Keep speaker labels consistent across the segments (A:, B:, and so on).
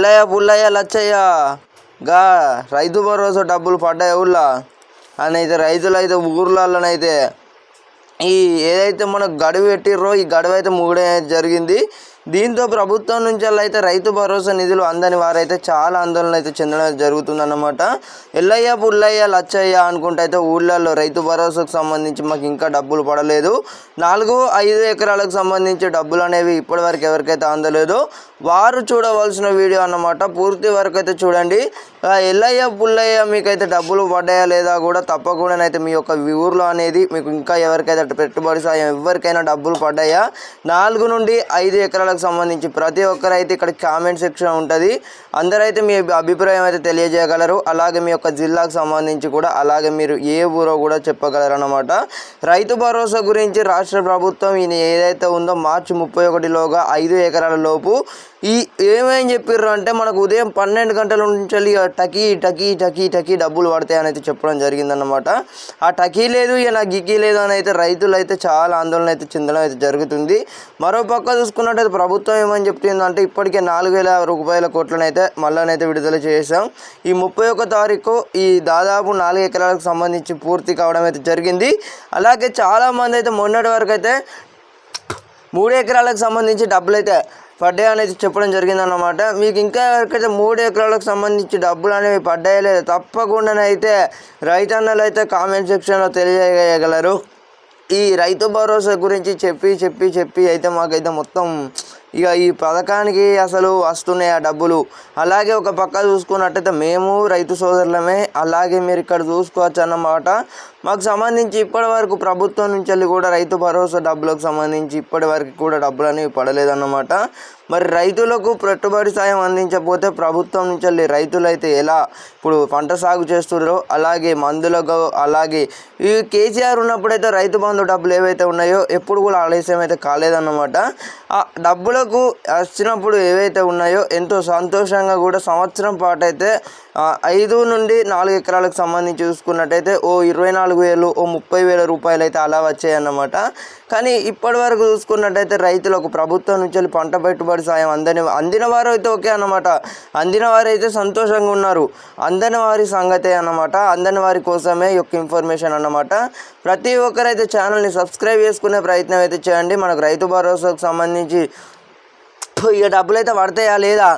A: ఎల్లయ్య పుల్లయ్య లచ్చయ్య. గా రైతు భరోసా డబ్బులు పడ్డాయి ఊళ్ళో. అని అయితే రైతులు అయితే ఊర్లలోనైతే ఈ ఏదైతే మనకు గడువు పెట్టిర్రో ఈ గడువు అయితే మూడే జరిగింది. దీంతో ప్రభుత్వం నుంచి అయితే రైతు భరోసా నిధులు అందని వారైతే చాలా ఆందోళన అయితే చెందడం జరుగుతుందన్నమాట. ఎల్లయ్య పుల్లయ్య లచ్చయ్య అనుకుంటే అయితే ఊళ్ళల్లో రైతు భరోసాకు సంబంధించి మాకు ఇంకా డబ్బులు పడలేదు. నాలుగు ఐదు ఎకరాలకు సంబంధించి డబ్బులు అనేవి ఇప్పటివరకు ఎవరికైతే అందలేదు. వారు చూడవలసిన వీడియో అన్నమాట. పూర్తి వరకు అయితే చూడండి. ఎల్లయ్య పుల్లయ్య మీకైతే డబ్బులు పడ్డాయా లేదా కూడా తప్పకుండా అయితే మీ యొక్క ఊర్లో అనేది మీకు ఇంకా ఎవరికైతే పెట్టుబడి సాయం ఎవరికైనా డబ్బులు పడ్డాయా? నాలుగు నుండి ఐదు ఎకరాలకు సంబంధించి ప్రతి ఒక్కరైతే ఇక్కడ కామెంట్ సెక్షన్ ఉంటుంది. అందరైతే మీ అభిప్రాయం అయితే తెలియజేయగలరు. అలాగే మీ యొక్క జిల్లాకు సంబంధించి కూడా అలాగే మీరు ఏ ఊరో కూడా చెప్పగలరు అన్నమాట రైతు భరోసా గురించి రాష్ట్ర ప్రభుత్వం ఈయన ఏదైతే ఉందో మార్చి ముప్పై ఒకటిలోగా ఐదు ఎకరాల లోపు ఈ ఏమేం చెప్పారు అంటే మనకు ఉదయం పన్నెండు గంటల నుంచి టకీ టకీ టకీ టకీ డబ్బులు పడతాయని అయితే చెప్పడం జరిగిందన్నమాట. ఆ టకీ లేదు ఇక నా గిక్కీ లేదు అని అయితే రైతులు అయితే చాలా ఆందోళన అయితే చెందడం అయితే జరుగుతుంది. మరో పక్క చూసుకున్నట్టయితే ప్రభుత్వం ఏమని చెప్తుందంటే ఇప్పటికే నాలుగు వేల రూపాయల కోట్లనైతే మళ్ళానైతే విడుదల చేసాం ఈ ముప్పై ఒక్క తారీఖు ఈ దాదాపు నాలుగు ఎకరాలకు సంబంధించి పూర్తి కావడం అయితే జరిగింది. అలాగే చాలామంది అయితే మొన్నటి వరకు అయితే మూడు ఎకరాలకు సంబంధించి డబ్బులు అయితే పడ్డాయి అనేది చెప్పడం జరిగిందన్నమాట. మీకు ఇంకా ఎవరికైతే మూడు ఎకరాలకు సంబంధించి డబ్బులు అనేవి పడ్డాయి లేదు తప్పకుండానైతే రైతన్నలు అయితే కామెంట్ సెక్షన్లో తెలియజేయగలరు. ఈ రైతు భరోసా గురించి చెప్పి చెప్పి చెప్పి అయితే మాకైతే మొత్తం ఇక ఈ పథకానికి అసలు వస్తున్నాయి ఆ డబ్బులు. అలాగే ఒక పక్క చూసుకున్నట్టయితే మేము రైతు సోదరులమే అలాగే మీరు ఇక్కడ చూసుకోవచ్చు అన్నమాట. మాకు సంబంధించి ఇప్పటి వరకు ప్రభుత్వం నుంచి వెళ్ళి కూడా రైతు భరోసా డబ్బులకు సంబంధించి ఇప్పటివరకు కూడా డబ్బులు అనేవి పడలేదన్నమాట మరి రైతులకు పెట్టుబడి సాయం అందించకపోతే ప్రభుత్వం నుంచి వెళ్ళి రైతులు అయితే ఎలా ఇప్పుడు పంట సాగు చేస్తున్నారో అలాగే మందులకు అలాగే ఈ కేసీఆర్ ఉన్నప్పుడైతే రైతు బంధు డబ్బులు ఏవైతే ఉన్నాయో ఎప్పుడు కూడా ఆలస్యం అయితే కాలేదన్నమాట. ఆ డబ్బులకు వచ్చినప్పుడు ఏవైతే ఉన్నాయో ఎంతో సంతోషంగా కూడా సంవత్సరం పాటు అయితే ఐదు నుండి నాలుగు ఎకరాలకు సంబంధించి చూసుకున్నట్టయితే ఓ ఇరవై నాలుగు వేలు ఓ ముప్పై వేల రూపాయలు అయితే అలా వచ్చాయన్నమాట. కానీ ఇప్పటి వరకు చూసుకున్నట్టయితే రైతులకు ప్రభుత్వం నుంచి పంట పెట్టుబడి సాయం అందని అందిన వారు అయితే ఓకే అన్నమాట. అందిన వారైతే సంతోషంగా ఉన్నారు. అందని వారి సంగతే అన్నమాట. అందని వారి కోసమే యొక్క ఇన్ఫర్మేషన్ అన్నమాట. ప్రతి ఒక్కరైతే ఛానల్ని సబ్స్క్రైబ్ చేసుకునే ప్రయత్నం అయితే చేయండి. మనకు రైతు భరోసాకు సంబంధించి ఇక డబ్బులు అయితే పడతాయా లేదా?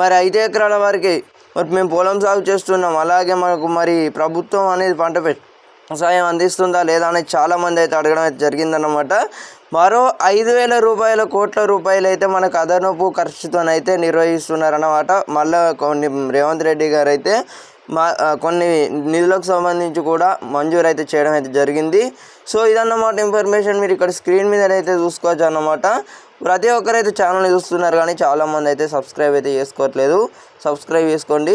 A: మరి ఐదు ఎకరాల వారికి మరి మేము పొలం సాగు చేస్తున్నాం. అలాగే మనకు మరి ప్రభుత్వం అనేది పంట సాయం అందిస్తుందా లేదా అనేది చాలామంది అయితే అడగడం అయితే జరిగిందన్నమాట. మరో ఐదు వేల రూపాయల కోట్ల రూపాయలు అయితే మనకు అదనపు ఖర్చుతోనైతే నిర్వహిస్తున్నారన్నమాట. మళ్ళీ కొన్ని రేవంత్ రెడ్డి గారు అయితే మా కొన్ని నిధులకు సంబంధించి కూడా మంజూరు అయితే చేయడం అయితే జరిగింది. సో ఇదన్నమాట ఇన్ఫర్మేషన్ మీరు ఇక్కడ స్క్రీన్ మీద అయితే చూసుకోవచ్చు అన్నమాట. ప్రతి ఒక్కరైతే ఛానల్ని చూస్తున్నారు కానీ చాలామంది అయితే సబ్స్క్రైబ్ అయితే చేసుకోవట్లేదు. సబ్స్క్రైబ్ చేసుకోండి.